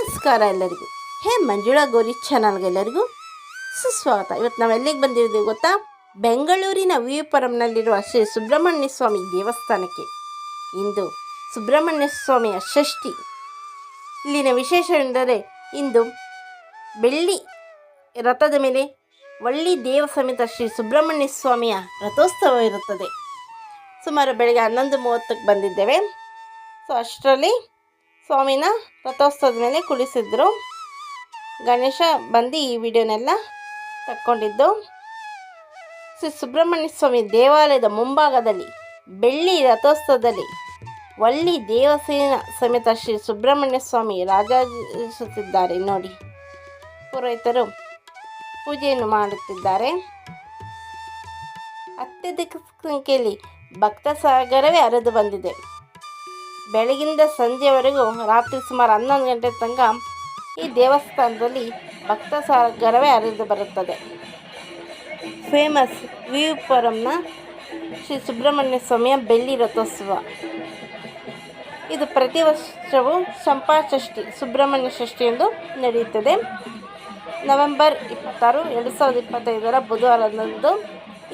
ನಮಸ್ಕಾರ ಎಲ್ಲರಿಗೂ. ಹೇ ಮಂಜುಳಾ ಗೌರಿ ಚಾನಲ್ಗೆಲ್ಲರಿಗೂ ಸುಸ್ವಾಗತ. ಇವತ್ತು ನಾವು ಎಲ್ಲಿಗೆ ಬಂದಿದ್ದೀವಿ ಗೊತ್ತಾ? ಬೆಂಗಳೂರಿನ ವಿಪುರಂನಲ್ಲಿರುವ ಶ್ರೀ ಸುಬ್ರಹ್ಮಣ್ಯ ಸ್ವಾಮಿ ದೇವಸ್ಥಾನಕ್ಕೆ. ಇಂದು ಸುಬ್ರಹ್ಮಣ್ಯ ಸ್ವಾಮಿಯ ಷಷ್ಠಿ. ಇಲ್ಲಿನ ವಿಶೇಷವೆಂದರೆ ಇಂದು ಬೆಳ್ಳಿ ರಥದ ಮೇಲೆ ಒಳ್ಳಿ ದೇವ ಸಮೇತ ಶ್ರೀ ಸುಬ್ರಹ್ಮಣ್ಯ ಸ್ವಾಮಿಯ ರಥೋತ್ಸವ ಇರುತ್ತದೆ. ಸುಮಾರು ಬೆಳಗ್ಗೆ ಹನ್ನೊಂದು ಮೂವತ್ತಕ್ಕೆ ಬಂದಿದ್ದೇವೆ. ಸೊ ಅಷ್ಟರಲ್ಲಿ ಸ್ವಾಮಿನ ರಥೋತ್ಸವದ ಮೇಲೆ ಕುಳಿಸಿದ್ರು. ಗಣೇಶ ಬಂದು ಈ ವಿಡಿಯೋನೆಲ್ಲ ತಕ್ಕೊಂಡಿದ್ದು, ಶ್ರೀ ಸುಬ್ರಹ್ಮಣ್ಯ ಸ್ವಾಮಿ ದೇವಾಲಯದ ಮುಂಭಾಗದಲ್ಲಿ, ಬೆಳ್ಳಿ ರಥೋತ್ಸವದಲ್ಲಿ ಒಳ್ಳಿ ದೇವಸೇನ ಸಮೇತ ಶ್ರೀ ಸುಬ್ರಹ್ಮಣ್ಯ ಸ್ವಾಮಿ ರಾಜಿಸುತ್ತಿದ್ದಾರೆ ನೋಡಿ. ಪುರೋಹಿತರು ಪೂಜೆಯನ್ನು ಮಾಡುತ್ತಿದ್ದಾರೆ. ಅತ್ಯಧಿಕ ಸಂಖ್ಯೆಯಲ್ಲಿ ಭಕ್ತ ಸಾಗರವೇ ಹರಿದು ಬಂದಿದೆ. ಬೆಳಗಿಂದ ಸಂಜೆವರೆಗೂ ರಾತ್ರಿ ಸುಮಾರು ಹನ್ನೊಂದು ಗಂಟೆ ತನಕ ಈ ದೇವಸ್ಥಾನದಲ್ಲಿ ಭಕ್ತ ಸಾಗರವೇ ಹರಿದು ಬರುತ್ತದೆ. ಫೇಮಸ್ ವಿಪುರಂನ ಶ್ರೀ ಸುಬ್ರಹ್ಮಣ್ಯ ಸ್ವಾಮಿಯ ಬೆಳ್ಳಿ ರಥೋತ್ಸವ. ಇದು ಪ್ರತಿ ವರ್ಷವೂ ಚಂಪಾಷಷ್ಠಿ ಸುಬ್ರಹ್ಮಣ್ಯ ಷಷ್ಠಿ ಎಂದು ನಡೆಯುತ್ತದೆ. ನವೆಂಬರ್ ಇಪ್ಪತ್ತಾರು, ಎರಡು ಸಾವಿರದ ಇಪ್ಪತ್ತೈದರ ಬುಧವಾರದಂದು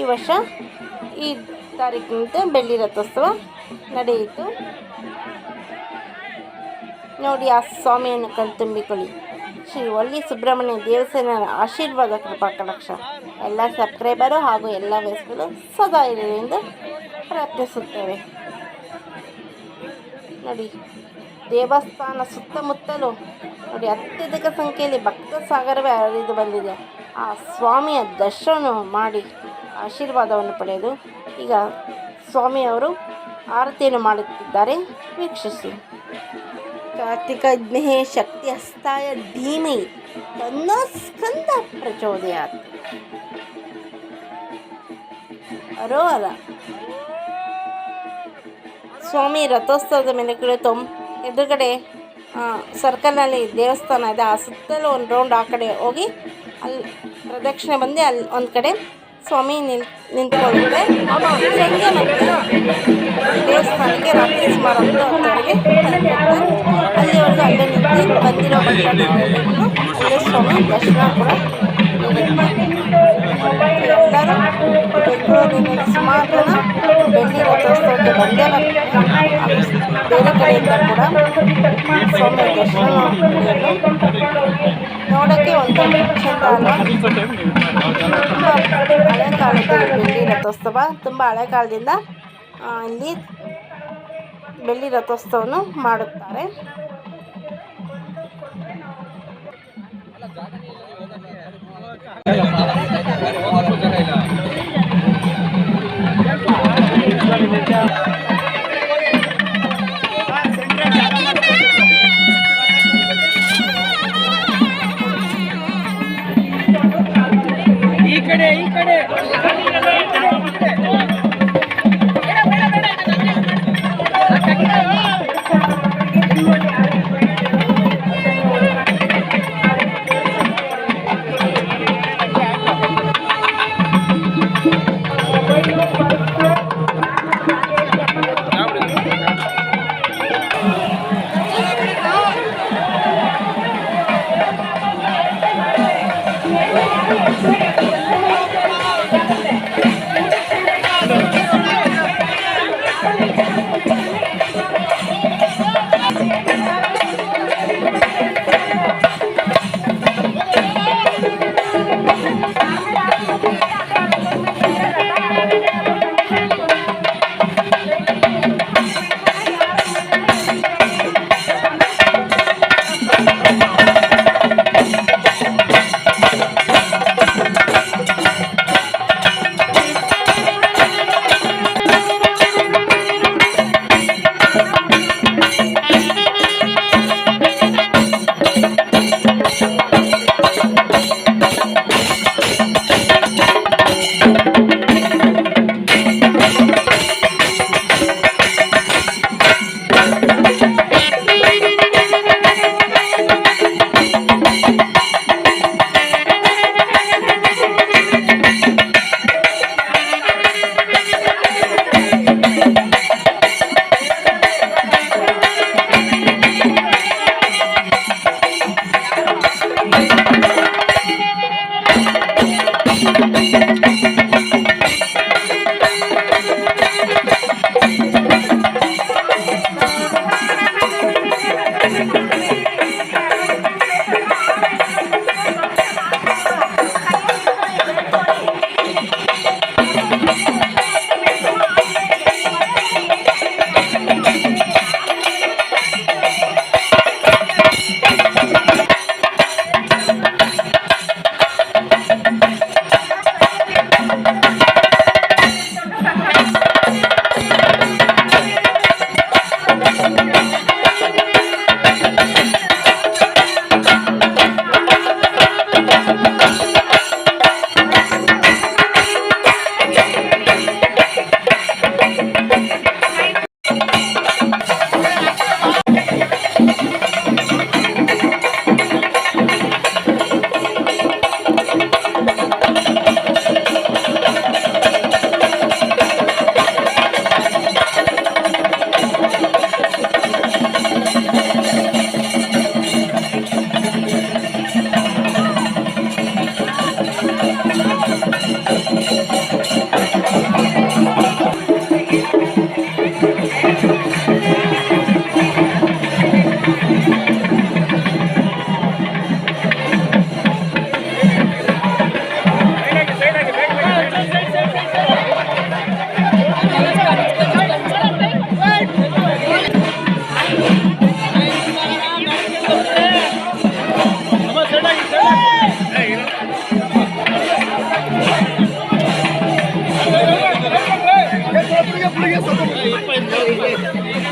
ಈ ವರ್ಷ ಈ ತಾರೀಕಿನಂತೆ ಬೆಳ್ಳಿ ರಥೋತ್ಸವ ನಡೆಯಿತು ನೋಡಿ ಆ ಸ್ವಾಮಿಯನ್ನು ಕಣ್ತುಂಬಿಕೊಳ್ಳಿ. ಶ್ರೀ ಒಳ್ಳಿ ಸುಬ್ರಹ್ಮಣ್ಯ ದೇವಸ್ಥಾನದ ಆಶೀರ್ವಾದ ಕೃಪಾ ಕಟಾಕ್ಷ. ಎಲ್ಲ ಸಬ್ಸ್ಕ್ರೈಬರು ಹಾಗೂ ಎಲ್ಲ ವಯಸ್ಸುಗಳು ಸದಾ ಇರಲಿ ಎಂದು ಪ್ರಾರ್ಥಿಸುತ್ತೇವೆ. ನೋಡಿ, ದೇವಸ್ಥಾನ ಸುತ್ತಮುತ್ತಲು ನೋಡಿ ಅತ್ಯಧಿಕ ಸಂಖ್ಯೆಯಲ್ಲಿ ಭಕ್ತ ಸಾಗರವೇ ಹರಿದು ಬಂದಿದೆ. ಆ ಸ್ವಾಮಿಯ ದರ್ಶನ ಮಾಡಿ ಆಶೀರ್ವಾದವನ್ನು ಪಡೆಯೋದು ಈಗ ಸ್ವಾಮಿಯವರು ಆರತಿಯನ್ನು ಮಾಡುತ್ತಿದ್ದಾರೆ. ವೀಕ್ಷಿಸಿ. ಕಾರ್ತಿಕ ಜ್ಞೇ ಶಕ್ತಿ ಹಸ್ತಾಯ ಧೀಮೈ. ತನ್ನ ಸ್ಕಂದ ಪ್ರಚೋದಯಾತ್. ಅರೋ ಅಲ್ಲ ಸ್ವಾಮಿ, ರಥೋತ್ಸವದ ಮೇಲೆ ಕುಳಿತು ಎದುರುಗಡೆ ಸರ್ಕಲ್ನಲ್ಲಿ ದೇವಸ್ಥಾನ ಇದೆ. ಆ ಸುತ್ತಲೂ ಒಂದು ರೌಂಡ್ ಆ ಕಡೆ ಹೋಗಿ ಅಲ್ಲಿ ಪ್ರದಕ್ಷಿಣೆ ಬಂದು ಅಲ್ಲಿ ಒಂದು ಕಡೆ ಸ್ವಾಮಿ ನಿಲ್ ನಿಂತ್ಕೊಂಡಿದೆ ಸಂಜೆ ಮತ್ತೆ ದೇವಸ್ಥಾನಕ್ಕೆ ರಾತ್ರಿ ಸುಮಾರು ಅಲ್ಲಿ ಹತ್ತುವರೆಗೆ ಅಲ್ಲಿವರೆಗೂ ಅಲ್ಲೇ ನಿಂತು ಬಂದಿರೋ ಅಲ್ಲೇ ಸ್ವಾಮಿ ದರ್ಶನ ಕೂಡ ಎಲ್ಲರೂ ಬೆಂಗಳೂರಿನ ಸುಮಾರು ಜನ ಬೆಳ್ಳಿ ರಥೋತ್ಸವಕ್ಕೆ ಬಂದೇ ಬೇರೆ ಕಡೆಯಿಂದ ಕೂಡ ಸ್ವಾಮಿ ದರ್ಶನ ನೋಡೋಕ್ಕೆ ಅಲ್ವಾ? ತುಂಬ ಹಳೆ ಕಾಲದ ಬೆಳ್ಳಿ ರಥೋತ್ಸವ ತುಂಬ ಹಳೆ ಕಾಲದಿಂದ ಇಲ್ಲಿ ಬೆಳ್ಳಿ ರಥೋತ್ಸವವನ್ನು ಮಾಡುತ್ತಾರೆ. ¡Ay, eso no me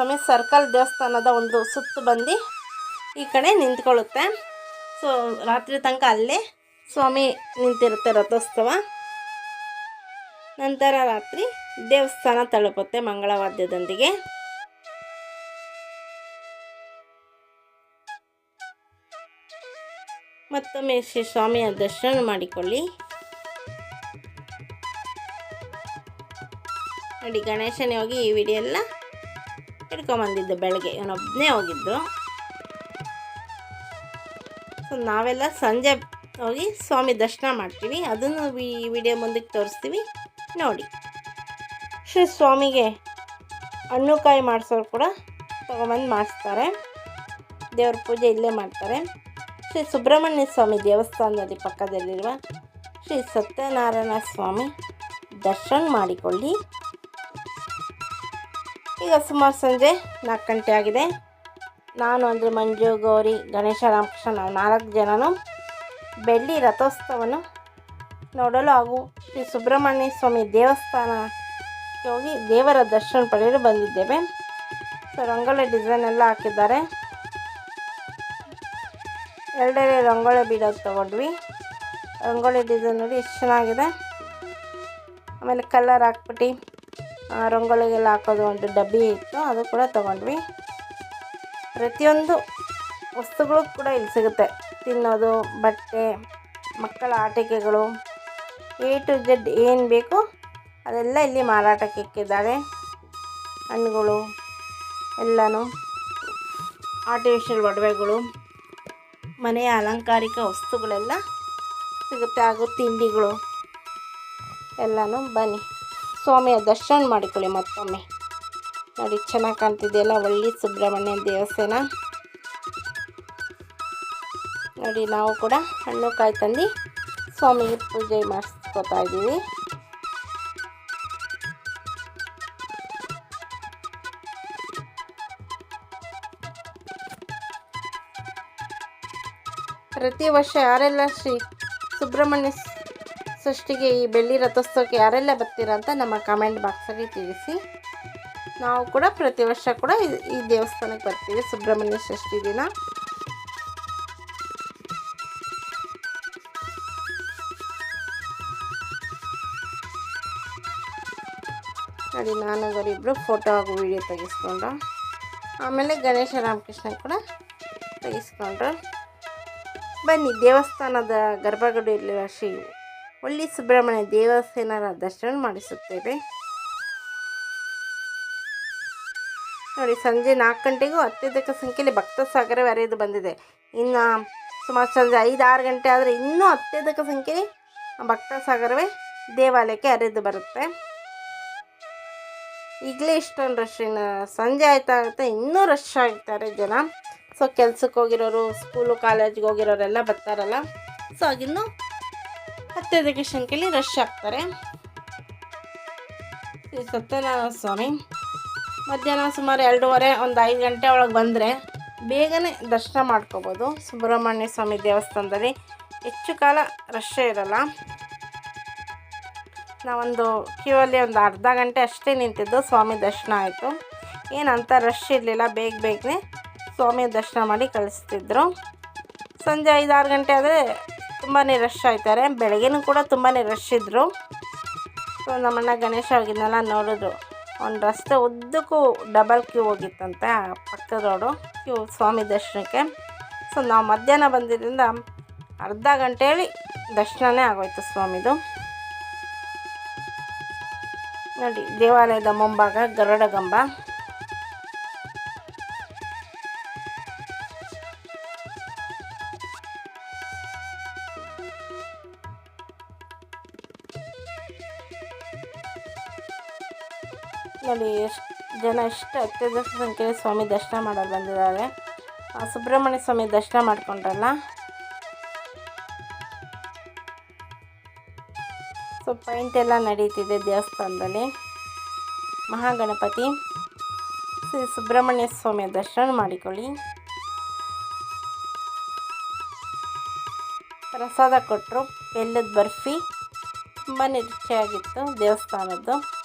ಸ್ವಾಮಿ, ಸರ್ಕಲ್ ದೇವಸ್ಥಾನದ ಒಂದು ಸುತ್ತು ಬಂದು ಈ ಕಡೆ ನಿಂತ್ಕೊಳ್ಳುತ್ತೆ. ಸೊ ರಾತ್ರಿ ತನಕ ಅಲ್ಲೇ ಸ್ವಾಮಿ ನಿಂತಿರುತ್ತೆ ರಥೋತ್ಸವ. ನಂತರ ರಾತ್ರಿ ದೇವಸ್ಥಾನ ತಲುಪುತ್ತೆ ಮಂಗಳವಾದ್ಯದೊಂದಿಗೆ. ಮತ್ತೊಮ್ಮೆ ಶ್ರೀ ಸ್ವಾಮಿಯ ದರ್ಶನ ಮಾಡಿಕೊಳ್ಳಿ. ನೋಡಿ ಗಣೇಶನ ಹೋಗಿ ಈ ವಿಡಿಯೋ ಎಲ್ಲ ಹಿಡ್ಕೊಂಬಂದಿದ್ದು ಬೆಳಗ್ಗೆ. ಇವನೊಬ್ಬನೇ ಹೋಗಿದ್ದು. ಸೊ ನಾವೆಲ್ಲ ಸಂಜೆ ಹೋಗಿ ಸ್ವಾಮಿ ದರ್ಶನ ಮಾಡ್ತೀವಿ. ಅದನ್ನು ಈ ವಿಡಿಯೋ ಮುಂದಕ್ಕೆ ತೋರಿಸ್ತೀವಿ. ನೋಡಿ. ಶ್ರೀ ಸ್ವಾಮಿಗೆ ಹಣ್ಣು ಕಾಯಿ ಮಾಡಿಸೋರು ಕೂಡ ತೊಗೊಂಬಂದು ಮಾಡಿಸ್ತಾರೆ. ದೇವ್ರ ಪೂಜೆ ಇಲ್ಲೇ ಮಾಡ್ತಾರೆ. ಶ್ರೀ ಸುಬ್ರಹ್ಮಣ್ಯ ಸ್ವಾಮಿ ದೇವಸ್ಥಾನದಲ್ಲಿ ಪಕ್ಕದಲ್ಲಿರುವ ಶ್ರೀ ಸತ್ಯನಾರಾಯಣ ಸ್ವಾಮಿ ದರ್ಶನ ಮಾಡಿಕೊಳ್ಳಿ. ಈಗ ಸುಮಾರು ಸಂಜೆ ನಾಲ್ಕು ಗಂಟೆ ಆಗಿದೆ. ನಾನು ಅಂದರೆ ಮಂಜು, ಗೌರಿ, ಗಣೇಶ, ರಾಮಕೃಷ್ಣ ನಾವು ನಾಲ್ಕು ಜನನು ಬೆಳ್ಳಿ ರಥೋತ್ಸವವನ್ನು ನೋಡಲು ಹಾಗೂ ಶ್ರೀ ಸುಬ್ರಹ್ಮಣ್ಯ ಸ್ವಾಮಿ ದೇವಸ್ಥಾನಕ್ಕೆ ಹೋಗಿ ದೇವರ ದರ್ಶನ ಪಡೆಯಲು ಬಂದಿದ್ದೇವೆ. ಸೊ ರಂಗೋಲಿ ಡಿಸೈನ್ ಎಲ್ಲ ಹಾಕಿದ್ದಾರೆ. ಎರಡೆರಡು ರಂಗೋಲಿ ಬೀಡೋದು ತೊಗೊಂಡ್ವಿ. ರಂಗೋಲಿ ಡಿಸೈನ್ ನೋಡಿ ಎಷ್ಟು ಚೆನ್ನಾಗಿದೆ. ಆಮೇಲೆ ಕಲರ್ ಹಾಕ್ಬಿಟ್ಟು ರಂಗೋಲಿಗೆಲ್ಲ ಹಾಕೋದು ಒಂದು ಡಬ್ಬಿ ಇತ್ತು, ಅದು ಕೂಡ ತೊಗೊಂಡ್ವಿ. ಪ್ರತಿಯೊಂದು ವಸ್ತುಗಳು ಕೂಡ ಇಲ್ಲಿ ಸಿಗುತ್ತೆ. ತಿನ್ನೋದು, ಬಟ್ಟೆ, ಮಕ್ಕಳ ಆಟಿಕೆಗಳು ಎ ಟು ಜೆಡ್ ಏನು ಬೇಕು ಅದೆಲ್ಲ ಇಲ್ಲಿ ಮಾರಾಟಕ್ಕೆ ಇಕ್ಕಿದ್ದಾರೆ. ಹಣ್ಣುಗಳು ಎಲ್ಲನೂ ಆರ್ಟಿಫಿಷಿಯಲ್ ಒಡವೆಗಳು, ಮನೆಯ ಅಲಂಕಾರಿಕ ವಸ್ತುಗಳೆಲ್ಲ ಸಿಗುತ್ತೆ. ಹಾಗೂ ತಿಂಡಿಗಳು ಎಲ್ಲನೂ ಬನ್ನಿ. ಸ್ವಾಮಿಯ ದರ್ಶನ ಮಾಡಿಕೊಳ್ಳಿ ಮತ್ತೊಮ್ಮೆ. ನೋಡಿ, ಚೆನ್ನಾಗಿ ಕಾಣ್ತಿದೆಯಲ್ಲ ಒಳ್ಳೆ ಸುಬ್ರಹ್ಮಣ್ಯ ದೇವಸ್ಥಾನ. ನೋಡಿ, ನಾವು ಕೂಡ ಹಣ್ಣು ಕಾಯಿ ತಂದು ಸ್ವಾಮಿಗೆ ಪೂಜೆ ಮಾಡಿಸ್ಕೊತಾ ಇದ್ದೀವಿ. ಪ್ರತಿ ವರ್ಷ ಯಾರೆಲ್ಲ ಶ್ರೀ ಸುಬ್ರಹ್ಮಣ್ಯ ಸೃಷ್ಟಿಗೆ ಈ ಬೆಳ್ಳಿ ರಥೋತ್ಸವಕ್ಕೆ ಯಾರೆಲ್ಲ ಬರ್ತೀರಾ ಅಂತ ನಮ್ಮ ಕಮೆಂಟ್ ಬಾಕ್ಸಲ್ಲಿ ತಿಳಿಸಿ. ನಾವು ಕೂಡ ಪ್ರತಿ ವರ್ಷ ಕೂಡ ಈ- ದೇವಸ್ಥಾನಕ್ಕೆ ಬರ್ತೀವಿ. ಸುಬ್ರಹ್ಮಣ್ಯ ಷಷ್ಠಿ ದಿನ. ನೋಡಿ ನಾನು ಅವರಿಬ್ಬರು ಫೋಟೋ ಹಾಗೂ ವಿಡಿಯೋ ತೆಗೆಸ್ಕೊಂಡು ಆಮೇಲೆ ಗಣೇಶ ರಾಮಕೃಷ್ಣ ಕೂಡ ತೆಗೆಸ್ಕೊಂಡ್ರು. ಬನ್ನಿ, ದೇವಸ್ಥಾನದ ಗರ್ಭಗುಡಿಯಲ್ಲಿರುವ ಶ್ರೀ ಒಳ್ಳಿ ಸುಬ್ರಹ್ಮಣ್ಯ ದೇವಸ್ಥಾನರ ದರ್ಶನ ಮಾಡಿಸುತ್ತೇವೆ. ನೋಡಿ, ಸಂಜೆ ನಾಲ್ಕು ಗಂಟೆಗೂ ಅತ್ಯಧಿಕ ಸಂಖ್ಯೆಯಲ್ಲಿ ಭಕ್ತ ಸಾಗರವೇ ಹರಿದು ಬಂದಿದೆ. ಇನ್ನು ಸುಮಾರು ಸಂಜೆ ಐದು ಆರು ಗಂಟೆ ಆದರೆ ಇನ್ನೂ ಅತ್ಯಧಿಕ ಸಂಖ್ಯೆಯಲ್ಲಿ ಭಕ್ತ ಸಾಗರವೇ ದೇವಾಲಯಕ್ಕೆ ಹರಿದು ಬರುತ್ತೆ. ಈಗಲೇ ಇಷ್ಟೊಂದು ರಶ್ ಇನ್ನು ಸಂಜೆ ಆಯ್ತಾ ಆಗುತ್ತೆ, ಇನ್ನೂ ರಶ್ ಆಗ್ತಾರೆ ಜನ. ಸೊ ಕೆಲ್ಸಕ್ಕೆ ಹೋಗಿರೋರು ಸ್ಕೂಲು ಕಾಲೇಜ್ಗೆ ಹೋಗಿರೋರೆಲ್ಲ ಬರ್ತಾರಲ್ಲ. ಸೊ ಆಗಿನ್ನೂ ಅತ್ಯಧಿಕ ಸಂಖ್ಯೆಯಲ್ಲಿ ರಶ್ ಆಗ್ತಾರೆ ಶ್ರೀ ಸತ್ಯನಾರಾಯಣ ಸ್ವಾಮಿ ಮಧ್ಯಾಹ್ನ ಸುಮಾರು ಎರಡೂವರೆ, ಒಂದು ಐದು ಗಂಟೆ ಒಳಗೆ ಬಂದರೆ ಬೇಗನೆ ದರ್ಶನ ಮಾಡ್ಕೋಬೋದು ಸುಬ್ರಹ್ಮಣ್ಯ ಸ್ವಾಮಿ ದೇವಸ್ಥಾನದಲ್ಲಿ. ಹೆಚ್ಚು ಕಾಲ ರಶ್ಶೇ ಇರಲ್ಲ. ನಾವೊಂದು ಕ್ಯೂ ಅಲ್ಲಿ ಒಂದು ಅರ್ಧ ಗಂಟೆ ಅಷ್ಟೇ ನಿಂತಿದ್ದು, ಸ್ವಾಮಿ ದರ್ಶನ ಆಯಿತು. ಏನಂತ ರಶ್ ಇರಲಿಲ್ಲ, ಬೇಗ ಬೇಗನೆ ಸ್ವಾಮಿ ದರ್ಶನ ಮಾಡಿ ಕಳಿಸ್ತಿದ್ರು. ಸಂಜೆ ಐದಾರು ಗಂಟೆ ಆದರೆ ತುಂಬಾ ರಶ್ ಆಯ್ತಾರೆ ಬೆಳಗ್ಗೆನೂ ಕೂಡ ತುಂಬಾ ರಶ್ ಇದ್ದರು ಸೊ ನಮ್ಮಣ್ಣ ಗಣೇಶ ಹೋಗಿದ್ನೆಲ್ಲ ನೋಡಿದ್ರು ಒಂದು ರಸ್ತೆ ಉದ್ದಕ್ಕೂ ಡಬಲ್ ಕ್ಯೂ ಹೋಗಿತ್ತಂತೆ, ಆ ಪಕ್ಕದ ರೋಡು ಕ್ಯೂ ಸ್ವಾಮಿ ದರ್ಶನಕ್ಕೆ. ಸೊ ನಾವು ಮಧ್ಯಾಹ್ನ ಬಂದಿದ್ದರಿಂದ ಅರ್ಧ ಗಂಟೆಯಲ್ಲಿ ದರ್ಶನವೇ ಆಗೋಯ್ತು ಸ್ವಾಮಿದು. ನೋಡಿ, ದೇವಾಲಯದ ಮುಂಭಾಗ ಗರುಡಗಂಬ. ನೋಡಿ ಎಷ್ಟು ಜನ ಎಷ್ಟು ಅತ್ಯಧಿಕ ಸಂಖ್ಯೆಯಲ್ಲಿ ಸ್ವಾಮಿ ದರ್ಶನ ಮಾಡಲು ಬಂದಿದ್ದಾರೆ. ಸುಬ್ರಹ್ಮಣ್ಯ ಸ್ವಾಮಿ ದರ್ಶನ ಮಾಡ್ಕೊಂಡ್ರಲ್ಲ? ಸೊ ಪೈಂಟ್ ಎಲ್ಲ ನಡೀತಿದೆ ದೇವಸ್ಥಾನದಲ್ಲಿ. ಮಹಾಗಣಪತಿ, ಶ್ರೀ ಸುಬ್ರಹ್ಮಣ್ಯ ಸ್ವಾಮಿಯ ದರ್ಶನ ಮಾಡಿಕೊಳ್ಳಿ. ಪ್ರಸಾದ ಕೊಟ್ಟರು ಬೆಲ್ಲದ ಬರ್ಫಿ, ತುಂಬಾ ರುಚಿಯಾಗಿತ್ತು ದೇವಸ್ಥಾನದ್ದು.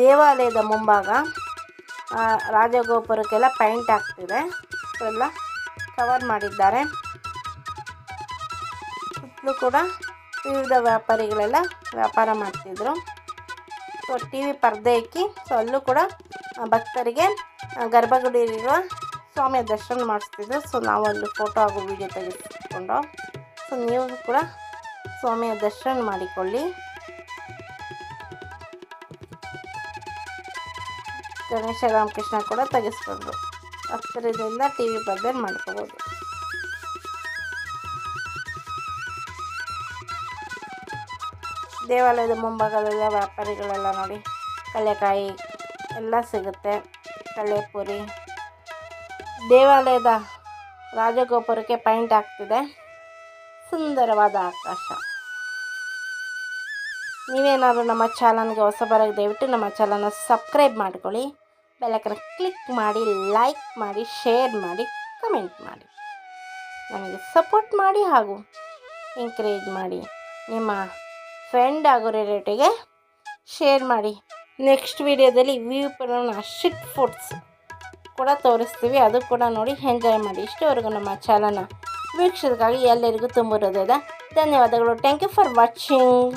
ದೇವಾಲಯದ ಮುಂಭಾಗ ರಾಜಗೋಪುರಕ್ಕೆಲ್ಲ ಪೈಂಟ್ ಆಗ್ತಿದೆ ಎಲ್ಲ ಕವರ್ ಮಾಡಿದ್ದಾರೆ. ಸುತ್ತಲೂ ಕೂಡ ವಿವಿಧ ವ್ಯಾಪಾರಿಗಳೆಲ್ಲ ವ್ಯಾಪಾರ ಮಾಡ್ತಿದ್ರು. ಸೊ ಟಿ ವಿ ಪರ್ದೆ ಇಕ್ಕಿ ಸೊ ಅಲ್ಲೂ ಕೂಡ ಭಕ್ತರಿಗೆ ಗರ್ಭಗುಡಿಯಲ್ಲಿರುವ ಸ್ವಾಮಿಯ ದರ್ಶನ ಮಾಡಿಸ್ತಿದ್ರು. ಸೊ ನಾವು ಅಲ್ಲಿ ಫೋಟೋ ಹಾಗೂ ವಿಡಿಯೋ ತೆಗೆದುಕೊಂಡು ಸೊ ನೀವು ಕೂಡ ಸ್ವಾಮಿಯ ದರ್ಶನ ಮಾಡಿಕೊಳ್ಳಿ. ಗಣೇಶ ರಾಮಕೃಷ್ಣ ಕೂಡ ತೆಗೆಸ್ಕೊಂಡ್ರು. ಹತ್ತಿರದಿಂದ ಟಿ ವಿ ಪರ್ದೆ ಮಾಡ್ಕೋಬೋದು. ದೇವಾಲಯದ ಮುಂಭಾಗದಲ್ಲ ವ್ಯಾಪಾರಿಗಳೆಲ್ಲ ನೋಡಿ ಕಲ್ಲೆಕಾಯಿ ಎಲ್ಲ ಸಿಗುತ್ತೆ ಕಲೆಪುರಿ ದೇವಾಲಯದ ರಾಜಗೋಪುರಕ್ಕೆ ಪೈಂಟ್ ಆಗ್ತಿದೆ ಸುಂದರವಾದ ಆಕಾಶ. ನೀವೇನಾದರೂ ನಮ್ಮ ಚಾನಲ್ಗೆ ಹೊಸಬರಾಗಿ ದಯವಿಟ್ಟು ನಮ್ಮ ಚಾನಲ್ನ ಸಬ್ಸ್ಕ್ರೈಬ್ ಮಾಡ್ಕೊಳ್ಳಿ. ಬೆಲ್ಲಕ್ಕನ ಕ್ಲಿಕ್ ಮಾಡಿ, ಲೈಕ್ ಮಾಡಿ, ಶೇರ್ ಮಾಡಿ, ಕಮೆಂಟ್ ಮಾಡಿ. ನಮಗೆ ಸಪೋರ್ಟ್ ಮಾಡಿ ಹಾಗೂ ಎಂಕರೇಜ್ ಮಾಡಿ. ನಿಮ್ಮ ಫ್ರೆಂಡ್ ಹಾಗೂ ರಿಲೇಟಿವ್ಗೆ ಶೇರ್ ಮಾಡಿ. ನೆಕ್ಸ್ಟ್ ವಿಡಿಯೋದಲ್ಲಿ ವ್ಯೂ ಪರಣ ಶಿಟ್ ಫುಡ್ಸ್ ಕೂಡ ತೋರಿಸ್ತೀವಿ. ಅದು ಕೂಡ ನೋಡಿ ಎಂಜಾಯ್ ಮಾಡಿ. ಇಷ್ಟವರೆಗೂ ನಮ್ಮ ಚಾನಲ್ನ ವೀಕ್ಷಕರಿಗಾಗಿ ಎಲ್ಲರಿಗೂ ತುಂಬ ಧನ್ಯವಾದಗಳು. Thank you for watching